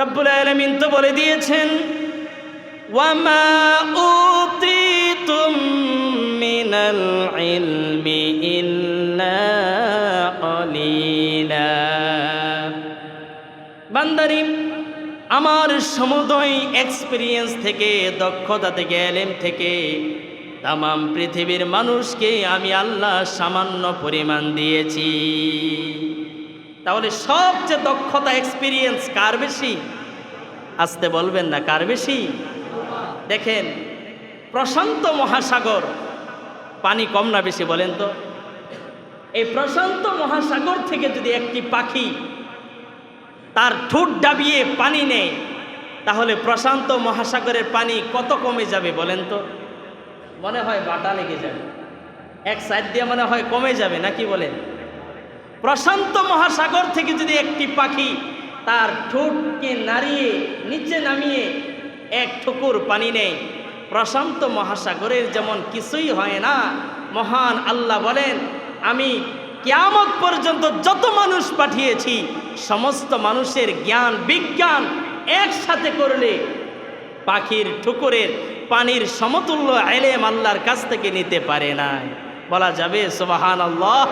রব্বুল আলমিন তো বলে দিয়েছেন, ওয়ামা উতিতুম মিনাল ইলমি ইল্লা কলিলা। বান্দারি, আমার সমুদয় এক্সপিরিয়েন্স থেকে, দক্ষতা থেকে, এলেম থেকে তাম পৃথিবীর মানুষকে আমি আল্লাহ সামান্য পরিমাণ দিয়েছি। তাহলে সবচেয়ে দক্ষতা এক্সপিরিয়েন্স কার বেশি? আসতে বলবেন না, কার বেশি? দেখেন, প্রশান্ত মহাসাগর, পানি কম না বেশি বলেন তো? এই প্রশান্ত মহাসাগর থেকে যদি একটি পাখি তার ঠোঁট ডাবিয়ে পানি নেয়, তাহলে প্রশান্ত মহাসাগরের পানি কত কমে যাবে বলেন তো? মনে হয় বাটা লেগে যাবে। এক সাইড দিয়ে মনে হয় কমে যাবে, নাকি বলেন? প্রশান্ত মহাসাগর থেকে যদি একটি পাখি তার ঠোঁটকে নাড়িয়ে, নিচে নামিয়ে এক ঠুকুর পানি নেয়, প্রশান্ত মহাসাগরের যেমন কিছুই হয় না, মহান আল্লাহ বলেন, আমি কিয়ামত পর্যন্ত যত মানুষ পাঠিয়েছি, সমস্ত মানুষের জ্ঞান, বিজ্ঞান একসাথে করলে পাখির ঠুকুরের পানির সমতুল্য এলেম আল্লাহর কাছ থেকে নিতে পারে না বলা যাবে সুবাহান আল্লাহ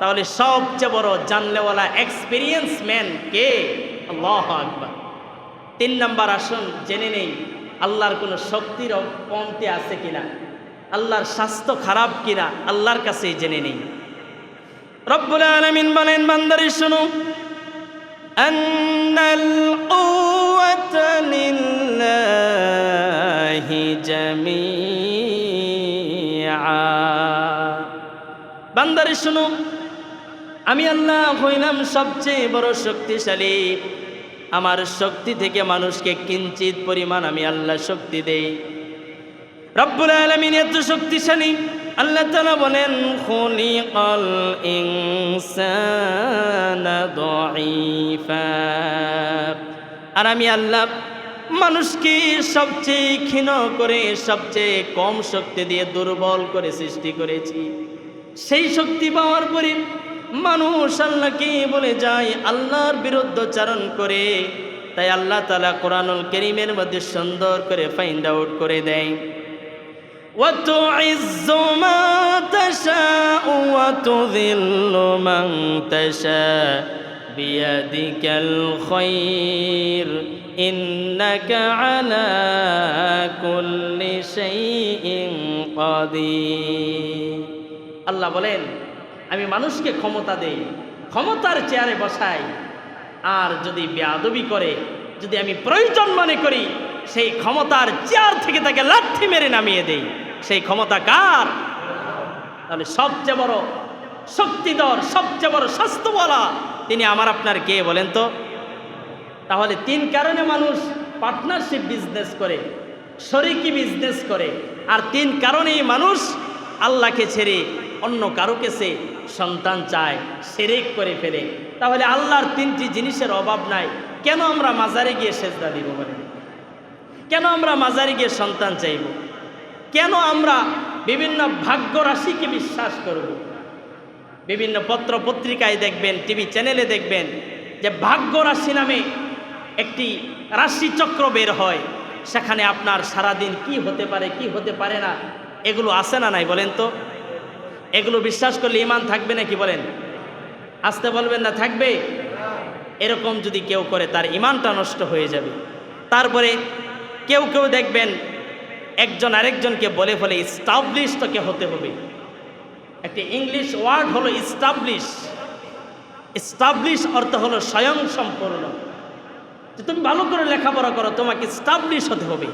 তাহলে সবচেয়ে বড় জানলেওয়ালা এক্সপিরিয়েন্স ম্যান কে আল্লাহ আকবার তিন নাম্বার আসুন জেনে নেই আল্লাহর কোনো শক্তির কমতে আছে কিনা আল্লাহর স্বাস্থ্য খারাপ কিনা আল্লাহর কাছেই জেনে নেই রব্বুল আলমিন বলেন বান্দারি শুনো أن القوة لله جميعا বান্দারে শুনো আমি আল্লাহ হইলাম সবচেয়ে বড় শক্তিশালী। আমার শক্তি থেকে মানুষকে কিঞ্চিত পরিমাণ আমি আল্লাহ শক্তি দেই। রব্বুল আলমিন এত শক্তিশালী। আল্লাহ তালা বলেন ইনসানা দাঈফা আর আমি আল্লাহ মানুষকে সবচেয়ে ক্ষীণ করে, সবচেয়ে কম শক্তি দিয়ে দুর্বল করে সৃষ্টি করেছি। সেই শক্তি পাওয়ার পরে মানুষ আল্লাহকে বলে যায় আল্লাহর বিরুদ্ধচারণ করে তাই আল্লাহ তালা কোরআনুল করিমের মধ্যে সুন্দর করে ফাইন্ড আউট করে দেয় وتعز ما تشاء وتذل من تشاء بيدك الخير إنك على كل شيء قدير আল্লাহ বলেন আমি মানুষকে ক্ষমতা দেই, ক্ষমতার চেয়ারে বসাই। আর যদি বেয়াদবি করে, যদি আমি প্রয়োজন মনে করি, সেই ক্ষমতার চেয়ার থেকে তাকে লাথি মেরে নামিয়ে দেই। সেই ক্ষমতা কার? তাহলে সবচেয়ে বড় শক্তিধর, সবচেয়ে বড় স্বাস্থ্যওয়ালা তিনি আমার আপনার কে বলেন তো? তাহলে তিন কারণে মানুষ পার্টনারশিপ বিজনেস করে, শরিকি বিজনেস করে। আর তিন কারণেই মানুষ আল্লাহকে ছেড়ে অন্য কারও কাছে সন্তান চায়, সেরেক করে ফেলে। তাহলে আল্লাহর তিনটি জিনিসের অভাব নাই। কেন আমরা মাজারে গিয়ে সেজদা দিব বলেন? কেন আমরা মাজারে গিয়ে সন্তান চাইব? কেন আমরা বিভিন্ন ভাগ্য রাশিকে বিশ্বাস করব? বিভিন্ন পত্র পত্রিকায় দেখবেন, টিভি চ্যানেলে দেখবেন যে ভাগ্য রাশি নামে একটি রাশিচক্র বের হয়। সেখানে আপনার সারাদিন কি হতে পারে, কি হতে পারে না, এগুলো আসে না নাই বলেন তো? এগুলো বিশ্বাস করলে ইমান থাকবে নাকি বলেন? আসতে বলবেন না, থাকবে? এরকম যদি কেউ করে, তার ইমানটা নষ্ট হয়ে যাবে। তারপরে কেউ কেউ দেখবেন, একজন আরেকজনকে বলে ফলে স্টাবলিশ তোকে হতে হবে। একটি ইংলিশ ওয়ার্ড হলো স্টাবলিশ স্টাবলিশ অর্থ হলো স্বয়ং সম্পূর্ণ। যে তুমি ভালো করে লেখাপড়া করো, তোমাকে স্টাবলিশ হতে হবে।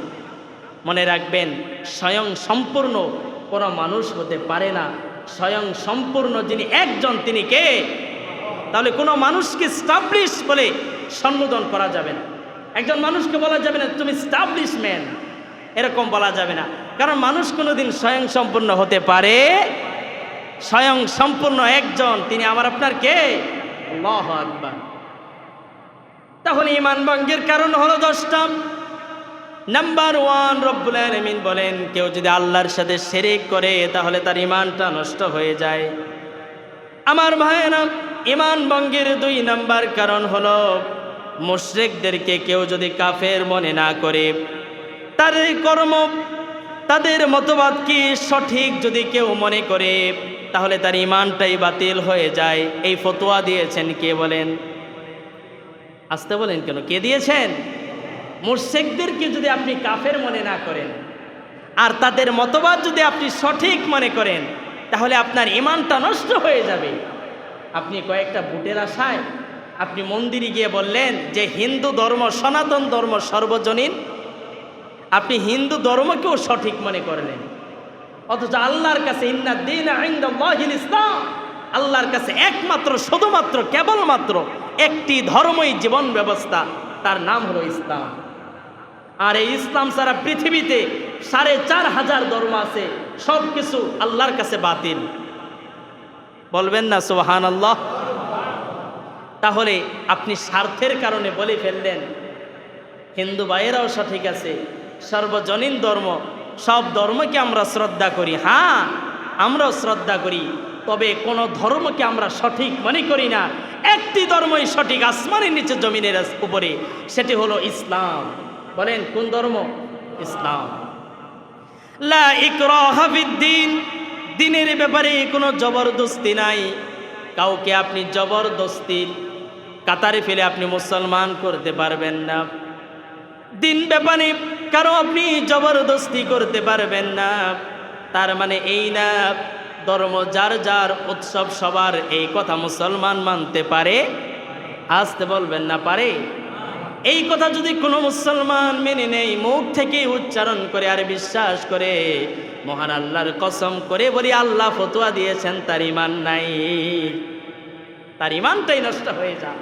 মনে রাখবেন, স্বয়ং সম্পূর্ণ কোনো মানুষ হতে পারে না। স্বয়ং সম্পূর্ণ যিনি একজন তিনি কে? তাহলে কোনো মানুষকে স্টাবলিশ বলে সম্বোধন করা যাবে না। একজন মানুষকে বলা যাবে না, তুমি স্টাবলিশ ম্যান এরকম বলা যাবে না। কারণ মানুষ কোনোদিন স্বয়ং সম্পূর্ণ হতে পারে। স্বয়ং সম্পূর্ণ একজন, তিনি আমার আপনার কে? আল্লাহ আকবার। তাহলে ইমান ভঙ্গের কারণ হলো দশটা। নাম্বার ওয়ান রব্বুল আলমিন বলেন, কেউ যদি আল্লাহর সাথে সেরেক করে, তাহলে তার ইমানটা নষ্ট হয়ে যায়। আমার ভাইয়েরা ইমান ভঙ্গের দুই নাম্বার কারণ হলো, মুশ্রেকদেরকে কেউ যদি কাফের মনে না করে এই কর্ম, তাদের মতবাদকে সঠিক যদি কেউ মনে করে, তাহলে তার ইমানটাই বাতিল হয়ে যায়। এই ফতোয়া দিয়েছেন কে বলেন? আসতে বলেন কেন? কে দিয়েছেন? মুর্শেকদেরকে যদি আপনি কাফের মনে না করেন, আর তাদের মতবাদ যদি আপনি সঠিক মনে করেন, তাহলে আপনার ইমানটা নষ্ট হয়ে যাবে। আপনি কয়েকটা বুটের আশায় আপনি মন্দিরে গিয়ে বললেন যে, হিন্দু ধর্ম, সনাতন ধর্ম সর্বজনীন। আপনি হিন্দু ধর্মকেও সঠিক মনে করলেন। অথচ আল্লাহর কাছে ইসলাম। আল্লাহর কাছে একমাত্র, শুধুমাত্র, কেবলমাত্র একটি ধর্মই জীবন ব্যবস্থা, তার নাম হলো ইসলাম। আর এই ইসলাম সারা পৃথিবীতে সাড়ে চার হাজার ধর্ম আছে, সব কিছু আল্লাহর কাছে বাতিল। বলবেন না সোহান আল্লাহ তাহলে আপনি স্বার্থের কারণে বলে ফেললেন, হিন্দু ভাইয়েরাও সঠিক আছে, সর্বজনীন ধর্ম, সব ধর্মকে আমরা শ্রদ্ধা করি। হ্যাঁ আমরাও শ্রদ্ধা করি, তবে কোনো ধর্মকে আমরা সঠিক মনে করি না। একটি ধর্মই সঠিক আসমানের নিচে জমিনের উপরে, সেটি হলো ইসলাম। বলেন, কোন ধর্ম? ইসলাম। লা দিনের ব্যাপারে কোনো জবরদস্তি নাই। কাউকে আপনি জবরদস্তি কাতারে ফেলে আপনি মুসলমান করতে পারবেন না। দিন ব্যাপারে কারও আপনি জবরদস্তি করতে পারবেন না। তার মানে এই না, ধর্ম যার যার উৎসব সবার এই কথা মুসলমান মানতে পারে। আসতে বলবেন না, পারে? এই কথা যদি কোনো মুসলমান মেনে নেই, মুখ থেকে উচ্চারণ করে আর বিশ্বাস করে, মহান আল্লাহর কসম করে বলি, আল্লাহ ফতুয়া দিয়েছেন, তার ইমান নাই। তার ইমানটাই নষ্ট হয়ে যায়।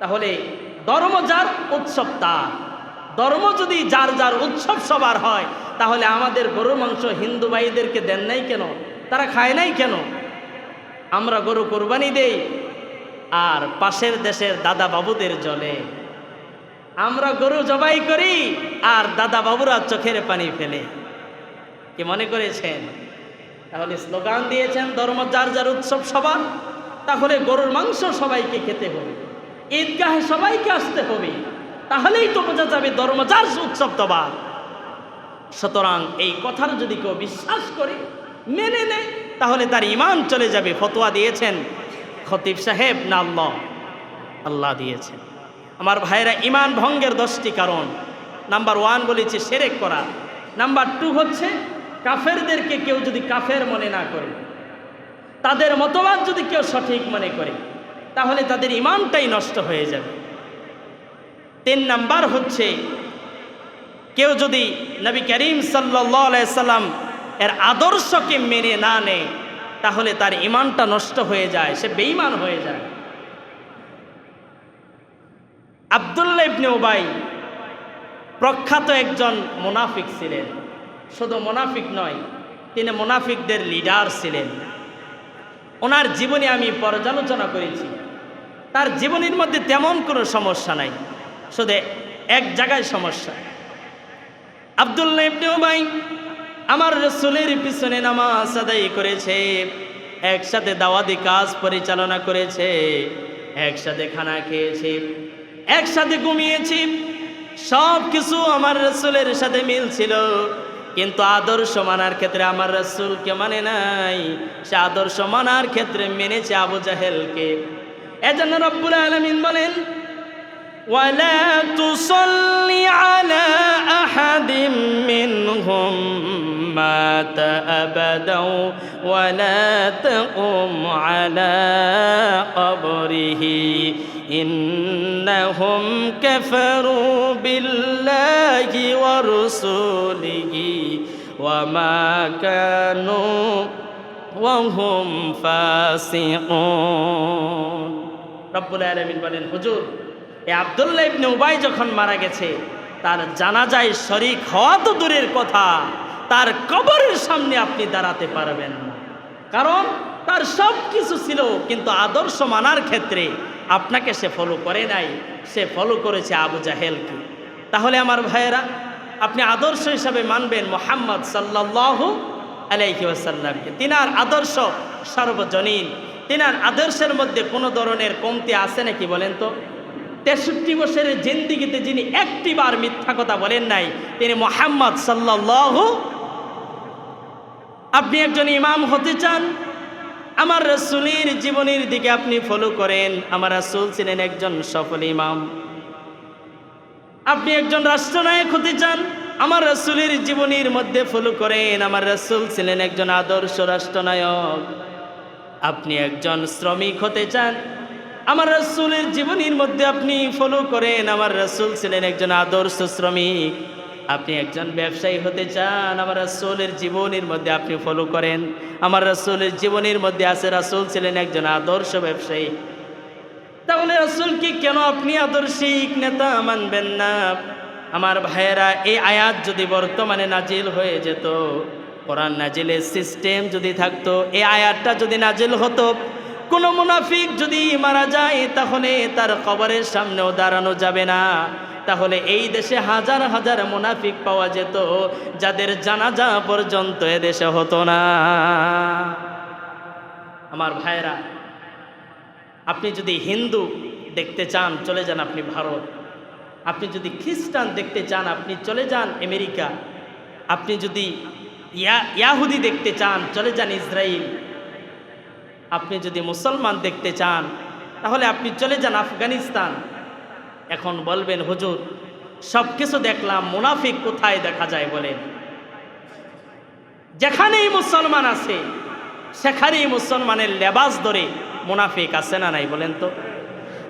তাহলে ধর্ম যার উৎসব তার ধর্ম যদি যার যার উৎসব সবার হয়, তাহলে আমাদের গরু মাংস হিন্দু ভাইদেরকে দেন নাই কেন? তারা খায় নাই কেন? আমরা গরু কোরবানি দেই, আর পাশের দেশের দাদা বাবুদের জলে। আমরা গরু জবাই করি আর দাদা বাবুরা চোখের পানি ফেলে। কি মনে করেছেন? তাহলে স্লোগান দিয়েছেন ধর্ম যার যার উৎসব সবার, তাহলে গরুর মাংস সবাইকে খেতে হবে, ঈদগাহে সবাইকে আসতে হবে, তাহলেই তো বোঝা যাবে ধর্ম যার উৎসব তবার সুতরাং এই কথার যদি কেউ বিশ্বাস করে, মেনে নেয়, তাহলে তার ইমান চলে যাবে। ফতোয়া দিয়েছেন খতিব সাহেব, না আল্লাহ আল্লাহ দিয়েছেন। আমার ভাইরা ইমান ভঙ্গের দশটি কারণ। নাম্বার ওয়ান বলেছে সেরেক করা। নাম্বার টু হচ্ছে, কাফেরদেরকে কেউ যদি কাফের মনে না করে, তাদের মতবাদ যদি কেউ সঠিক মনে করে, তাহলে তাদের ইমানটাই নষ্ট হয়ে যাবে। তিন নাম্বার হচ্ছে, কেউ যদি নবী করিম সাল্লাম এর আদর্শকে মেনে না নেয়, তাহলে তার ইমানটা নষ্ট হয়ে যায়, সে বেঈমান হয়ে যায়। আবদুল্লাহ ইবনে ওবাই প্রখ্যাত একজন মোনাফিক ছিলেন। শুধু মোনাফিক নয়, তিনি মোনাফিকদের লিডার ছিলেন। ওনার জীবনে আমি পর্যালোচনা করেছি। তার জীবনের মধ্যে তেমন কোনো সমস্যা নাই, শুধু এক জায়গায় সমস্যা। আবদুল্লাহ ইবনে ওবাই আমার রসুলের পিছনে নামাজ আদায় করেছে, একসাথে দাওয়াতি কাজ পরিচালনা করেছে, একসাথে খানা খেয়েছে। একসাথে ঘুমিয়েছি। সব কিছু আমার রসুলের সাথে মিল ছিল কিন্তু আদর্শ মানার ক্ষেত্রে আমার রসুলকে মানে নাই। সে আদর্শ মানার ক্ষেত্রে মেনেছে আবু জাহেলকে। এজন্য রব্বুল আলমিন বলেন ولا تصل على أحد منهم مات أبدا ولا تقم على قبره إنهم كفروا بالله ورسوله وما كانوا وهم فاسقون رب العالمين বলেন হুজুর এই আবদুল্লাহ ইবনে উবাই যখন মারা গেছে, তার জানাজায় শরিক হওয়া তো দূরের কথা। তার কবরের সামনে আপনি দাঁড়াতে পারবেন না। কারণ তার সব কিছু ছিল, কিন্তু আদর্শ মানার ক্ষেত্রে আপনাকে সে ফলো করে নাই, সে ফলো করেছে আবু জাহেলকে। তাহলে আমার ভাইয়েরা, আপনি আদর্শ হিসাবে মানবেন মোহাম্মদ সাল্লাহ আলাইহি ওয়াসাল্লামকে। তিনার আদর্শ সর্বজনীন। তিনার আদর্শের মধ্যে কোনো ধরনের কমতি আছে নাকি বলেন তো? তেষট্টি বছরের জিন্দিগিতে যিনি একটি বার মিথ্যা কথা বলেন নাই, তিনি মোহাম্মদ সাল্লাল্লাহু আপনি একজন ইমাম হতে চান, আমার রসুলের জীবনের দিকে আপনি ফলো করেন, আমার রসুল ছিলেন একজন সফল ইমাম। আপনি একজন রাষ্ট্রনায়ক হতে চান, আমার রসুলের জীবনীর মধ্যে ফলো করেন, আমার রসুল ছিলেন একজন আদর্শ রাষ্ট্রনায়ক। আপনি একজন শ্রমিক হতে চান আমার রসুলের জীবনীর মধ্যে আপনি ফলো করেন। আমার রসুল ছিলেন একজন আদর্শ শ্রমিক। আপনি একজন ব্যবসায়ী হতে চান, আমার রসুলের জীবনীর মধ্যে আপনি ফলো করেন। আমার রসুলের জীবনীর মধ্যে আছে, রসুল ছিলেন একজন আদর্শ ব্যবসায়ী। তাহলে রসুলকে কেন আপনি আদর্শিক নেতা মানবেন না? আমার ভাইয়েরা, এই আয়াত যদি বর্তমানে নাজিল হয়ে যেত, কোরআন নাজিলের সিস্টেম যদি থাকতো, এই আয়াতটা যদি নাজিল হতো কোনো মুনাফিক যদি মারা যায়, তাহলে তার কবরের সামনেও দাঁড়ানো যাবে না। তাহলে এই দেশে হাজার হাজার মুনাফিক পাওয়া যেত, যাদের জানাজা পর্যন্ত এদেশে হতো না। আমার ভাইয়েরা, আপনি যদি হিন্দু দেখতে চান, চলে যান আপনি ভারত। আপনি যদি খ্রিস্টান দেখতে চান, আপনি চলে যান আমেরিকা। আপনি যদি ইয়া, ইয়াহুদি দেখতে চান, চলে যান ইসরায়েল আপনি যদি মুসলমান দেখতে চান, তাহলে আপনি চলে যান আফগানিস্তান। এখন বলবেন, হুজুর সব কিছু দেখলাম, মুনাফিক কোথায় দেখা যায় বলেন? যেখানেই মুসলমান আছে, সেখানেই মুসলমানের লেবাস ধরে মুনাফিক আছে না নাই বলেন তো?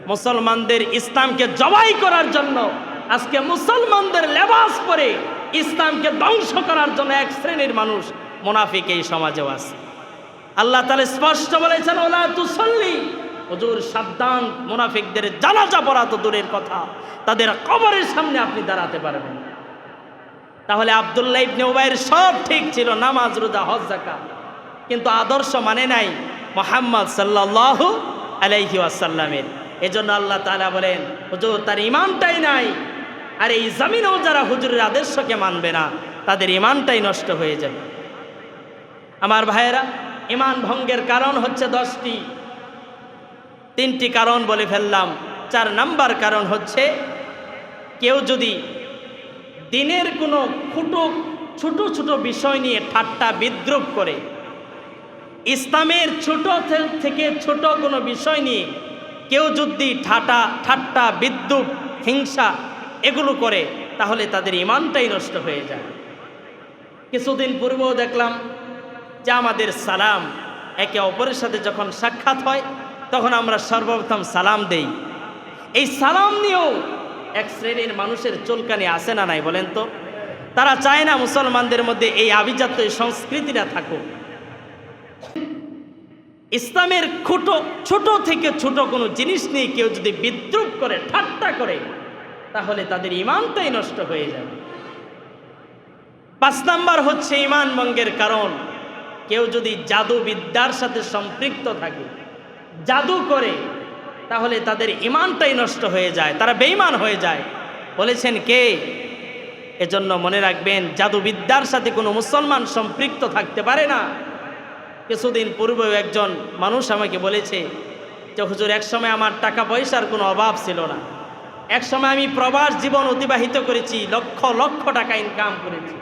মুসলমানদের ইসলামকে জবাই করার জন্য, আজকে মুসলমানদের লেবাস পরে ইসলামকে ধ্বংস করার জন্য এক শ্রেণির মানুষ মুনাফিক এই সমাজেও আছে। আল্লাহ তাহলে স্পষ্ট বলেছেন, ওলা তুসল্লি। হজুর, সাবধান, মুনাফিকদের জানাজা পড়া তো দূরের কথা। তাদের কবরের সামনে আপনি দাঁড়াতে পারবেন তাহলে আবদুল্লাহ ইবনে উবাইয়ের সব ঠিক ছিল, নামাজ, রোজা, হজ জাকাত কিন্তু আদর্শ মানে নাই মোহাম্মদ সাল্লাহ আলাইহি আসাল্লামের এজন্য আল্লাহ তালা বলেন, হুজুর, তার ইমানটাই নাই। আর এই জমিনেও যারা হুজুরের আদর্শকে মানবে না, তাদের ইমানটাই নষ্ট হয়ে যাবে। আমার ভাইয়েরা ইমান ভঙ্গের কারণ হচ্ছে দশটি। তিনটি কারণ বলে ফেললাম। চার নাম্বার কারণ হচ্ছে, কেউ যদি দিনের কোনো খুটো, ছোট ছোট বিষয় নিয়ে ঠাট্টা বিদ্রুপ করে, ইসলামের ছোট থেকে ছোট কোনো বিষয় নিয়ে কেউ যদি ঠাটা, ঠাট্টা বিদ্যুৎ হিংসা এগুলো করে, তাহলে তাদের ইমানটাই নষ্ট হয়ে যায়। কিছুদিন পূর্বেও দেখলাম যে আমাদের সালাম। একে অপরের সাথে যখন সাক্ষাৎ হয়, তখন আমরা সর্বপ্রথম সালাম দেই। এই সালাম নিয়েও এক শ্রেণির মানুষের চুলকানি আসে না নাই বলেন তো? তারা চায় না মুসলমানদের মধ্যে এই আভিজাত্য, এই সংস্কৃতিটা থাকুক। ইসলামের ছোট ছোট থেকে ছোট কোনো জিনিস নিয়ে কেউ যদি বিদ্রুপ করে, ঠাট্টা করে, তাহলে তাদের ইমানটাই নষ্ট হয়ে যাবে। পাঁচ নাম্বার হচ্ছে ইমান ভঙ্গের কারণ। কেউ যদি জাদু বিদ্যার সাথে সম্পৃক্ত থাকে, জাদু করে, তাহলে তাদের ইমানটাই নষ্ট হয়ে যায়, তারা বেইমান হয়ে যায়। বলেছেন কে? এজন্য মনে রাখবেন, জাদুবিদ্যার সাথে কোনো মুসলমান সম্পৃক্ত থাকতে পারে না। কিছুদিন পূর্বেও একজন মানুষ আমাকে বলেছে যে, হুজুর, একসময় আমার টাকা পয়সার কোনো অভাব ছিল না। একসময় আমি প্রবাস জীবন অতিবাহিত করেছি, লক্ষ লক্ষ টাকা ইনকাম করেছি।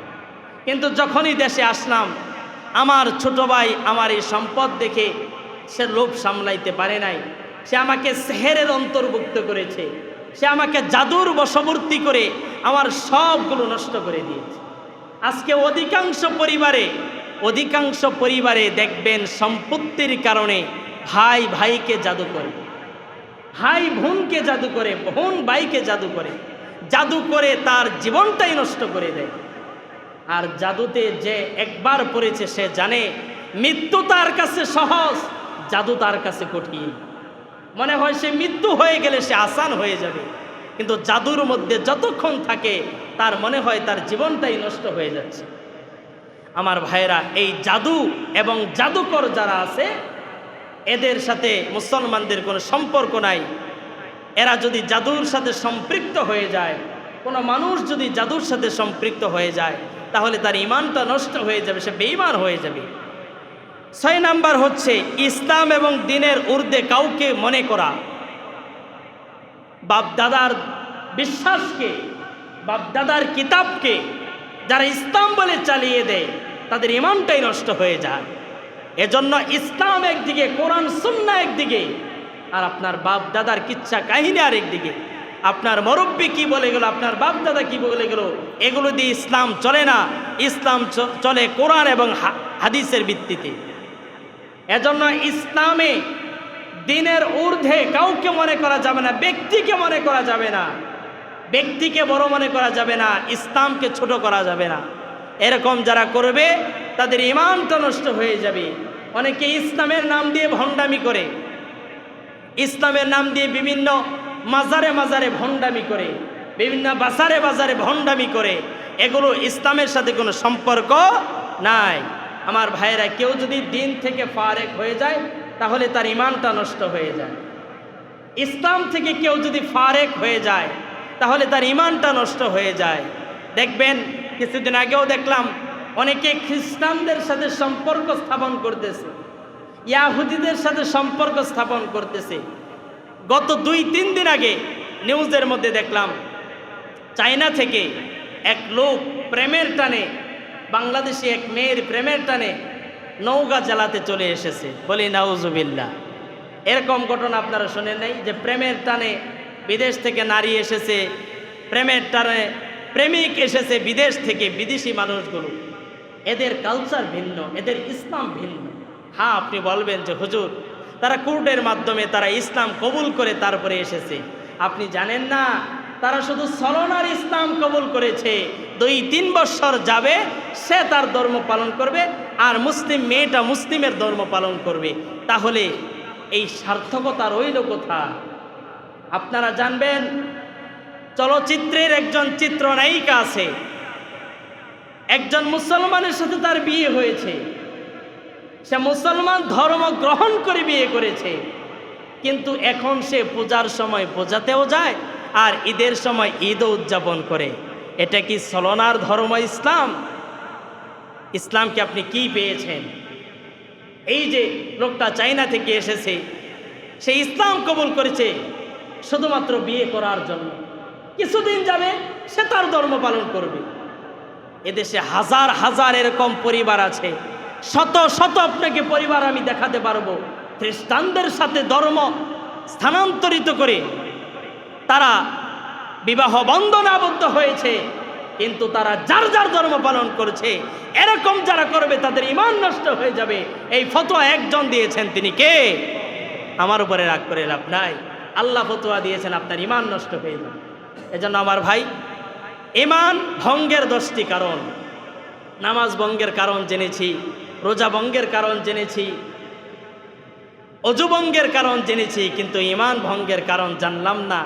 কিন্তু যখনই দেশে আসলাম আমার ছোট ভাই আমার এই সম্পদ দেখে সে লোভ সামলাইতে পারে নাই। সে আমাকে সেহেরের অন্তর্ভুক্ত করেছে। সে আমাকে জাদুর বশবর্তী করে আমার সবগুলো নষ্ট করে দিয়েছে। আজকে অধিকাংশ পরিবারে অধিকাংশ পরিবারে দেখবেন সম্পত্তির কারণে ভাই ভাইকে জাদু করে। ভাই বোনকে জাদু করে, বোন ভাইকে জাদু করে। জাদু করে তার জীবনটাই নষ্ট করে দেয়। আর জাদুতে যে একবার পড়েছে সে জানে, মৃত্যু তার কাছে সহজ, জাদু তার কাছে কঠিন। মনে হয় সে মৃত্যু হয়ে গেলে সে আসান হয়ে যাবে, কিন্তু জাদুর মধ্যে যতক্ষণ থাকে, তার মনে হয় তার জীবনটাই নষ্ট হয়ে যাচ্ছে। আমার ভাইয়েরা, এই জাদু এবং জাদুকর যারা আছে, এদের সাথে মুসলমানদের কোনো সম্পর্ক নাই। এরা যদি জাদুর সাথে সম্পৃক্ত হয়ে যায়, কোনো মানুষ যদি জাদুর সাথে সম্পৃক্ত হয়ে যায় তাহলে তার ইমানটা নষ্ট হয়ে যাবে, সে বেঈমান হয়ে যাবে। ছয় নাম্বার হচ্ছে ইসলাম এবং দিনের ঊর্ধ্বে কাউকে মনে করা। বাপ দাদার বিশ্বাসকে বাপ দাদার কিতাবকে যারা ইসলাম বলে চালিয়ে দেয়, তাদের ইমানটাই নষ্ট হয়ে যায়। এজন্য ইসলাম একদিকে, কোরআন সুন্না একদিকে, আর আপনার বাপ দাদার কিচ্ছা কাহিনী আর একদিকে আপনার মরব্বী কি বলে গেল, আপনার বাপ দাদা কি বলে গেল, এগুলো দিয়ে ইসলাম চলে না। ইসলাম চলে কোরআন এবং হাদিসের ভিত্তিতে। এজন্য ইসলামে দিনের ঊর্ধ্বে কাউকে মনে করা যাবে না, ব্যক্তিকে মনে করা যাবে না। ব্যক্তিকে বড় মনে করা যাবে না, ইসলামকে ছোট করা যাবে না। এরকম যারা করবে, তাদের ইমানটা নষ্ট হয়ে যাবে। অনেকে ইসলামের নাম দিয়ে ভণ্ডামি করে। ইসলামের নাম দিয়ে বিভিন্ন মাজারে মাজারে ভণ্ডামি করে, বিভিন্ন বাজারে বাজারে ভণ্ডামি করে, এগুলো ইসলামের সাথে কোনো সম্পর্ক নাই। আমার ভাইয়েরা, কেউ যদি দিন থেকে ফারেক হয়ে যায়, তাহলে তার ইমানটা নষ্ট হয়ে যায়। ইসলাম থেকে কেউ যদি ফারেক হয়ে যায়, তাহলে তার ইমানটা নষ্ট হয়ে যায়। দেখবেন, কিছুদিন আগেও দেখলাম, অনেকে খ্রিস্টানদের সাথে সম্পর্ক স্থাপন করতেছে, ইয়াহুদিদের সাথে সম্পর্ক স্থাপন করতেছে। গত দুই, তিন দিন আগে নিউজের মধ্যে দেখলাম, চায়না থেকে এক লোক প্রেমের টানে, বাংলাদেশি এক মেয়ের প্রেমের টানে নৌকা চালাতে চলে এসেছে। বলি নাউজুবিল্লা এরকম ঘটনা আপনারা শোনেন নাই যে প্রেমের টানে বিদেশ থেকে নারী এসেছে, প্রেমের টানে প্রেমিক এসেছে বিদেশ থেকে বিদেশি মানুষগুলো। এদের কালচার ভিন্ন, এদের ইসলাম ভিন্ন। হ্যাঁ আপনি বলবেন যে, হুজুর তারা কোর্টের মাধ্যমে তারা ইসলাম কবুল করে তারপরে এসেছে। আপনি জানেন না, তারা শুধু সলনার ইসলাম কবুল করেছে। দুই, তিন বছর যাবে, সে তার ধর্ম পালন করবে আর মুসলিম মেয়েটা মুসলিমের ধর্ম পালন করবে। তাহলে এই সার্থকতা রইল কোথা আপনারা জানবেন, চলচ্চিত্রের একজন চিত্রনায়িকা আছে। একজন মুসলমানের সাথে তার বিয়ে হয়েছে। সে মুসলমান ধর্ম গ্রহণ করে বিয়ে করেছে। কিন্তু এখন সে পূজার সময় পূজাতেও যায় আর ঈদের সময় ঈদও উদযাপন করে। এটা কি সলনার ধর্ম ইসলাম? ইসলামকে আপনি কি পেয়েছেন? এই যে লোকটা চাইনা থেকে এসেছে, সে ইসলাম কবুল করেছে শুধুমাত্র বিয়ে করার জন্য। কিছুদিন যাবে, সে তার ধর্ম পালন করবে। এদেশে হাজার হাজার এরকম পরিবার আছে। শত শত আপনাকে পরিবার আমি দেখাতে পারব। খ্রিস্টানদের সাথে ধর্ম স্থানান্তরিত করে তারা বিবাহ বন্ধনে আবদ্ধ হয়েছে, কিন্তু তারা যার যার ধর্ম পালন করছে, এরকম যারা করবে তাদের ইমান নষ্ট হয়ে যাবে। এই ফতোয়া একজন দিয়েছেন তিনি কে? আমার উপরে রাগ করে লাভ নাই। আল্লাহ ফতোয়া দিয়েছেন, আপনার ইমান নষ্ট হয়ে যাবে। এজন্য আমার ভাই, ইমান ভঙ্গের দশটি কারণ। নামাজ ভঙ্গের কারণ জেনেছি। রোজা ভঙ্গের কারণ জেনেছি, অজুভঙ্গের কারণ জেনেছি, কিন্তু ইমান ভঙ্গের কারণ জানলাম না।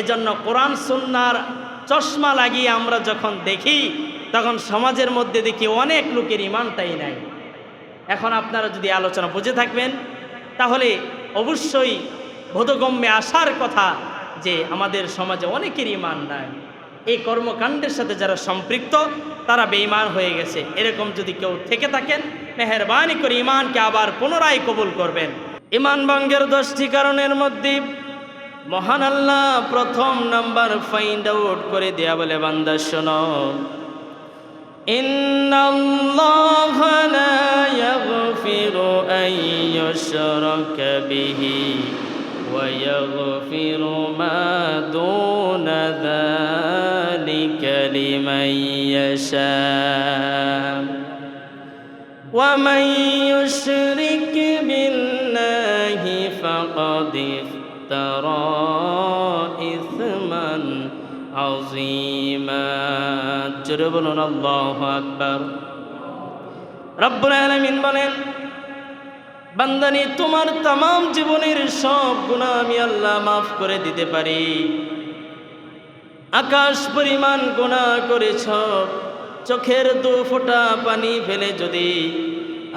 এজন্য কোরআন, সুন্নার চশমা লাগিয়ে আমরা যখন দেখি, তখন সমাজের মধ্যে দেখি অনেক লোকের ইমানটাই নাই। এখন আপনারা যদি আলোচনা বুঝে থাকবেন, তাহলে অবশ্যই বোধগম্যে আসার কথা যে আমাদের সমাজে অনেকের ইমান নাই। এই কর্মকাণ্ডের সাথে যারা সম্পৃক্ত, তারা বেঈমান হয়ে গেছে। এরকম যদি কেউ থেকে থাকেন, মেহরবানি করে ইমানকে আবার পুনরায় কবুল করবেন। ইমান বঙ্গের দশটি কারণের মধ্যে মহান আল্লাহ প্রথম নাম্বার ফাইন্ড আউট করে দেয়া বলে, বান্দা, শোন। ইন্দ্র ويغفر ما دون ذلك لمن يشاء ومن يشرك بالله فقد افترى إثما عظيما جربنا الله أكبر রব্বুল আলামিন বলেন বান্দানি, তোমার তাম জীবনের সব গুণা আমি আল্লাহ মাফ করে দিতে পারি। আকাশ পরিমাণ গুণা করেছ, চোখের দু ফোঁটা পানি ফেলে যদি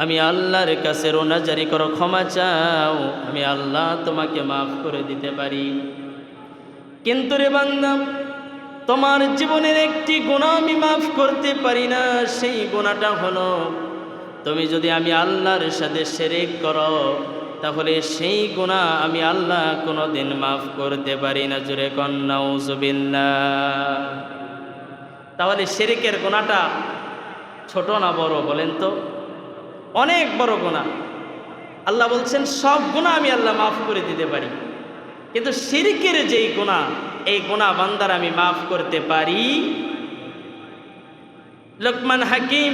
আমি আল্লাহর কাছে রোনাজারি করো, ক্ষমা চাও, আমি আল্লাহ তোমাকে মাফ করে দিতে পারি। কিন্তু রে বান্দা, তোমার জীবনের একটি গুণা আমি মাফ করতে পারি না, সেই গুণাটা হলো তুমি যদি আমি আল্লাহর সাথে সেরেক করো, তাহলে সেই গুণা আমি আল্লাহ কোনো দিন মাফ করতে পারি না। জুড়ে কন্যা তাহলে শেরিকের গোনাটা ছোট না বড় বলেন তো? অনেক বড় গোনা আল্লাহ বলছেন, সব গুণা আমি আল্লাহ মাফ করে দিতে পারি। কিন্তু শিরিকের যেই গুণা এই গুণা বান্দার আমি মাফ করতে পারি? লোকমান হাকিম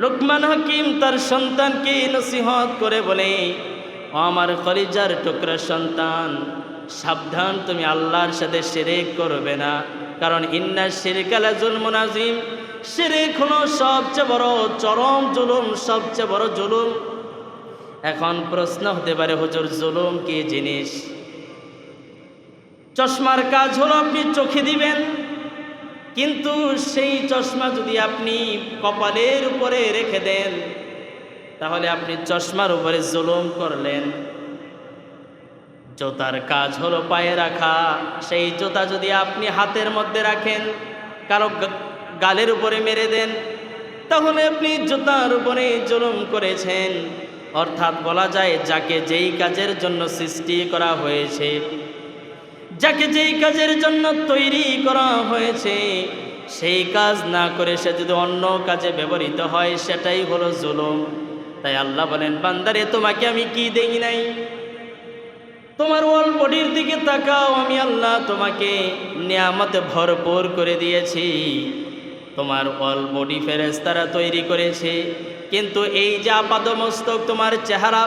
লোকমান হাকিম তার সন্তানকে নসিহত করে বলে, "ও আমার কলিজার টুকরা সন্তান, সাবধান, তুমি আল্লাহর সাথে শিরিক করবে না। কারণ ইন্না শিরকালা জুলমুন আজিম হলো সবচেয়ে বড় চরম জুলুম, সবচেয়ে বড় জুলুম। এখন প্রশ্ন হতে পারে, হুজুর, জুলুম কি জিনিস? চশমার কাজ হলো আপনি চোখে দিবেন কিন্তু সেই চশমা যদি আপনি কপালের উপরে রেখে দেন, তাহলে আপনি চশমার উপরে জুলুম করলেন। জোতার কাজ হলো পায়ে রাখা। সেই জোতা যদি আপনি হাতের মধ্যে রাখেন, কারও গালের উপরে মেরে দেন, তাহলে আপনি জুতার উপরে জুলুম করেছেন। অর্থাৎ বলা যায়, যাকে যেই কাজের জন্য সৃষ্টি করা হয়েছে যাকে যেই কাজের জন্য তৈরি করা হয়েছে, সেই কাজ না করে সে যদি অন্য কাজে ব্যবহৃত হয়, সেটাই হলো জুলুম। তাই আল্লাহ বলেন, বান্দারে, তোমাকে আমি কি দেই নাই? তোমার ওয়াল বডির দিকে তাকাও, আমি আল্লাহ তোমাকে নিয়ামতে ভরপুর করে দিয়েছি। তোমার অল বডি ফেরেস্তারা তৈরি করেছে, কিন্তু এই যে আপাদমস্তক তোমার চেহারা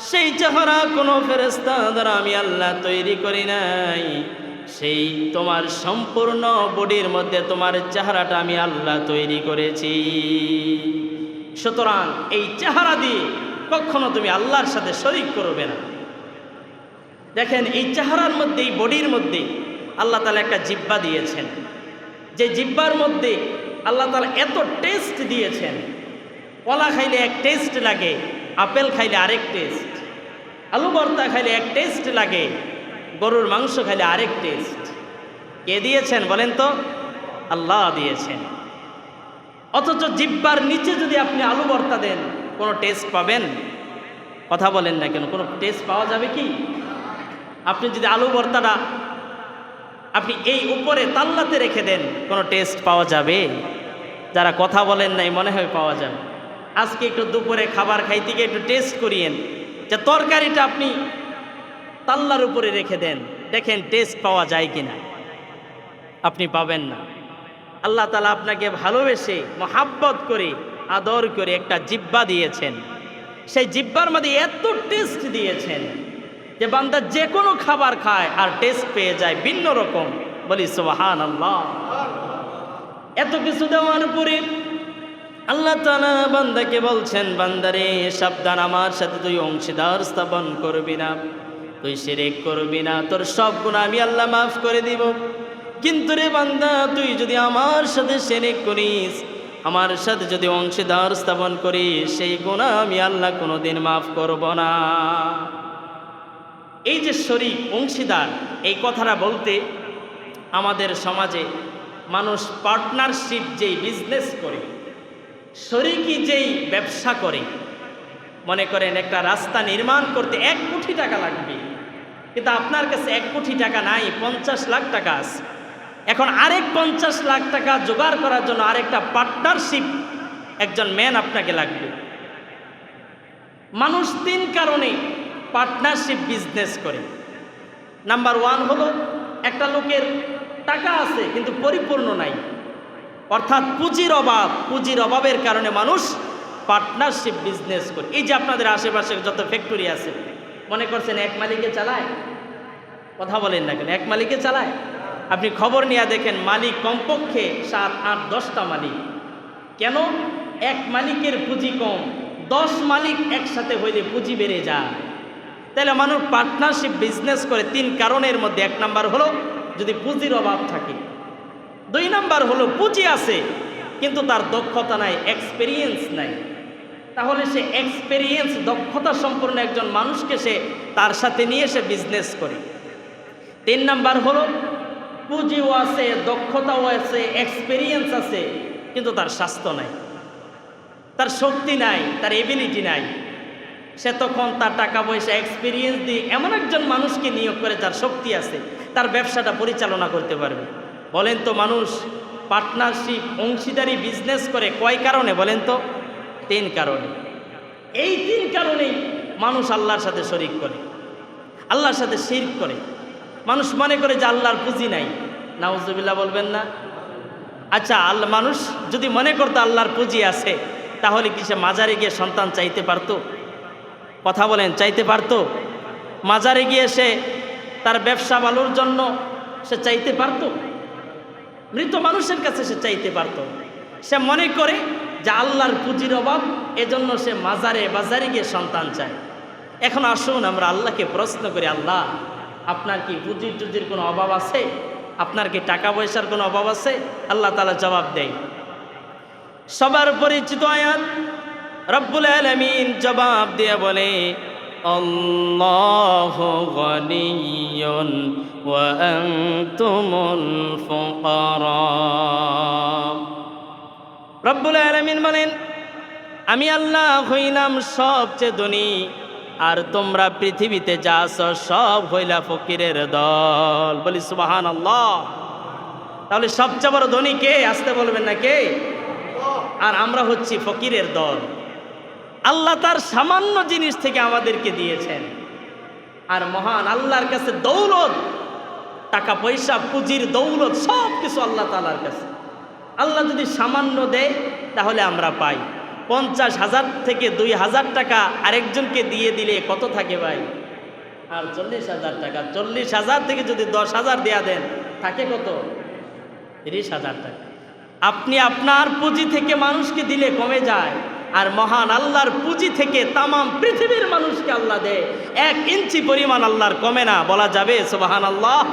সেই চেহারা কোনো ফেরেস্তা দ্বারা আমি আল্লাহ তৈরি করি নাই। সেই তোমার সম্পূর্ণ বডির মধ্যে তোমার চেহারাটা আমি আল্লাহ তৈরি করেছি। সুতরাং এই চেহারা দিয়ে কখনো তুমি আল্লাহর সাথে শরিক করবে না। দেখেন, এই চেহারার মধ্যে, এই বডির মধ্যে আল্লাহ তালা একটা জিব্বা দিয়েছেন। যে জিব্বার মধ্যে আল্লাহ তালা এত টেস্ট দিয়েছেন। কলা খাইলে এক টেস্ট লাগে। আপেল খাইলে আরেক টেস্ট, আলু ভর্তা খাইলে এক টেস্ট লাগে, গরুর মাংস খাইলে আরেক টেস্ট। কে দিয়েছেন বলেন তো? আল্লাহ দিয়েছেন। অথচ জিব্বার নিচে যদি আপনি আলু ভর্তা দেন, কোনো টেস্ট পাবেন? কথা বলেন না কেন, কোনো টেস্ট পাওয়া যাবে কি? আপনি যদি আলু ভর্তাটা আপনি এই উপরে তাল্লাতে রেখে দেন, কোনো টেস্ট পাওয়া যাবে? যারা কথা বলেন নাই, মনে হয় পাওয়া যাবে। আজকে একটু দুপুরে খাবার খাইতে গিয়ে একটু টেস্ট করিয়েন। যে তরকারিটা আপনি তাল্লার উপরে রেখে দেন, দেখেন টেস্ট পাওয়া যায় কিনা। আপনি পাবেন না। আল্লাহ তালা আপনাকে ভালোবেসে, মহাব্বত করে, আদর করে একটা জিব্বা দিয়েছেন। সেই জিব্বার মধ্যে এত টেস্ট দিয়েছেন যে বান্দা যে কোনো খাবার খায় আর টেস্ট পেয়ে যায় ভিন্ন রকম। বলি সোহান আল্লাহ এত কিছু দেওয়ার পরে আল্লাহ তালা বান্দাকে বলছেন, বান্দারে, সাবধান, আমার সাথে তুই অংশীদার স্থাপন করবি না। তুই সেরেক করবি না। তোর সব গুণ আমি আল্লাহ মাফ করে দিব। কিন্তু রে বান্দা, তুই যদি আমার সাথে সেরেক করিস, আমার সাথে যদি অংশীদার স্থাপন করিস, সেই গুণা আমি আল্লাহ কোনোদিন মাফ করব না। এই যে শরিক, অংশীদার, এই কথাটা বলতে আমাদের সমাজে মানুষ পার্টনারশিপ যেই বিজনেস করে শরিকি যেই ব্যবসা করে, মনে করেন একটা রাস্তা নির্মাণ করতে এক কোটি টাকা লাগবে, কিন্তু আপনার কাছে এক কোটি টাকা নাই, পঞ্চাশ লাখ টাকা আছে। এখন আরেক পঞ্চাশ লাখ টাকা জোগাড় করার জন্য আরেকটা পার্টনারশিপ একজন ম্যান আপনাকে লাগবে। মানুষ তিন কারণে পার্টনারশিপ বিজনেস করে। নাম্বার ওয়ান হলো, একটা লোকের টাকা আছে, কিন্তু পরিপূর্ণ নাই। অর্থাৎ পুঁজির অভাব, পুঁজির অভাবের কারণে মানুষ পার্টনারশিপ বিজনেস করে। এই যে আপনাদের আশেপাশে যত ফ্যাক্টরি আছে, মনে করছেন এক মালিকে চালায়? কথা বলেন না কেন, এক মালিকে চালায়? আপনি খবর নিয়ে দেখেন, মালিক কমপক্ষে সাত, আট, দশটা মালিক। কেন? এক মালিকের পুঁজি কম, দশ মালিক একসাথে হইলে পুঁজি বেড়ে যায়। তাহলে মানুষ পার্টনারশিপ বিজনেস করে, তিন কারণের মধ্যে এক নাম্বার হলো, যদি পুঁজির অভাব থাকে দুই নাম্বার হলো পুঁজি আছে, কিন্তু তার দক্ষতা নাই এক্সপেরিয়েন্স নাই। তাহলে সে এক্সপেরিয়েন্স দক্ষতা সম্পন্ন একজন মানুষকে সে তার সাথে নিয়ে সে বিজনেস করে। তিন নাম্বার হলো, পুঁজিও আছে, দক্ষতাও আছে এক্সপেরিয়েন্স আছে, কিন্তু তার স্বাস্থ্য নাই। তার শক্তি নাই, তার এবিলিটি নাই। সে তখন তার টাকা পয়সা এক্সপিরিয়েন্স দিয়ে এমন একজন মানুষকে নিয়োগ করে যার শক্তি আছে, তার ব্যবসাটা পরিচালনা করতে পারবে। বলেন তো মানুষ পার্টনারশিপ অংশীদারি বিজনেস করে কয় কারণে বলেন তো? তিন কারণে। এই তিন কারণেই মানুষ আল্লাহর সাথে শরিক করে, আল্লাহর সাথে শিরক করে। মানুষ মনে করে যে আল্লাহর পুঁজি নাই। নাউজুবিল্লাহ বলবেন না? আচ্ছা আল্লাহ মানুষ যদি মনে করতো আল্লাহর পুঁজি আছে, তাহলে কি সে মাজারে গিয়ে সন্তান চাইতে পারতো? কথা বলেন, চাইতে পারতো? মাজারে গিয়ে সে তার ব্যবসা বালুর জন্য সে চাইতে পারতো? মৃত মানুষের কাছে সে চাইতে পারতো। সে মনে করে যে আল্লাহর পুঁজির অভাব, এজন্য সে মাজারে বাজারে গিয়ে সন্তান চায়। এখন আসুন আমরা আল্লাহকে প্রশ্ন করি, আল্লাহ, আপনার কি পুঁজির টুজির কোনো অভাব আছে? আপনার কি টাকা পয়সার কোনো অভাব আছে? আল্লাহ তালা জবাব দেয়। সবার পরিচিত আয়াত, রব্বুল আলমিন জবাব দিয়ে বলে গনিয়ন ওয়া আনতুমুল ফুকারা রব্বুল আলমিন বলেন, আমি আল্লাহ হইলাম সবচেয়ে ধনী, আর তোমরা পৃথিবীতে যা সব হইলা ফকিরের দল। বলি সুবাহান আল্লাহ তাহলে সবচেয়ে বড় ধনী কে? আসতে বলবেন না কে? আর আমরা হচ্ছি ফকিরের দল। আল্লাহ তার সামান্য জিনিস থেকে আমাদেরকে দিয়েছেন। আর মহান আল্লাহর কাছে দৌলত, টাকা পয়সা, পুঁজির দৌলত সব কিছু আল্লাহ তালার কাছে। আল্লাহ যদি সামান্য দেয়, তাহলে আমরা পাই। পঞ্চাশ হাজার থেকে দুই হাজার টাকা আরেকজনকে দিয়ে দিলে কত থাকে ভাই? আর চল্লিশ হাজার টাকা, চল্লিশ হাজার থেকে যদি দশ হাজার দেয়া দেন, থাকে কত? তিরিশ হাজার টাকা। আপনি আপনার পুঁজি থেকে মানুষকে দিলে কমে যায়। আর মহান আল্লাহর পুঁজি থেকে তামাম পৃথিবীর মানুষকে আল্লাহ দেয়। এক ইঞ্চি পরিমাণ আল্লাহর কমে না, বলা যাবে সোবাহান আল্লাহ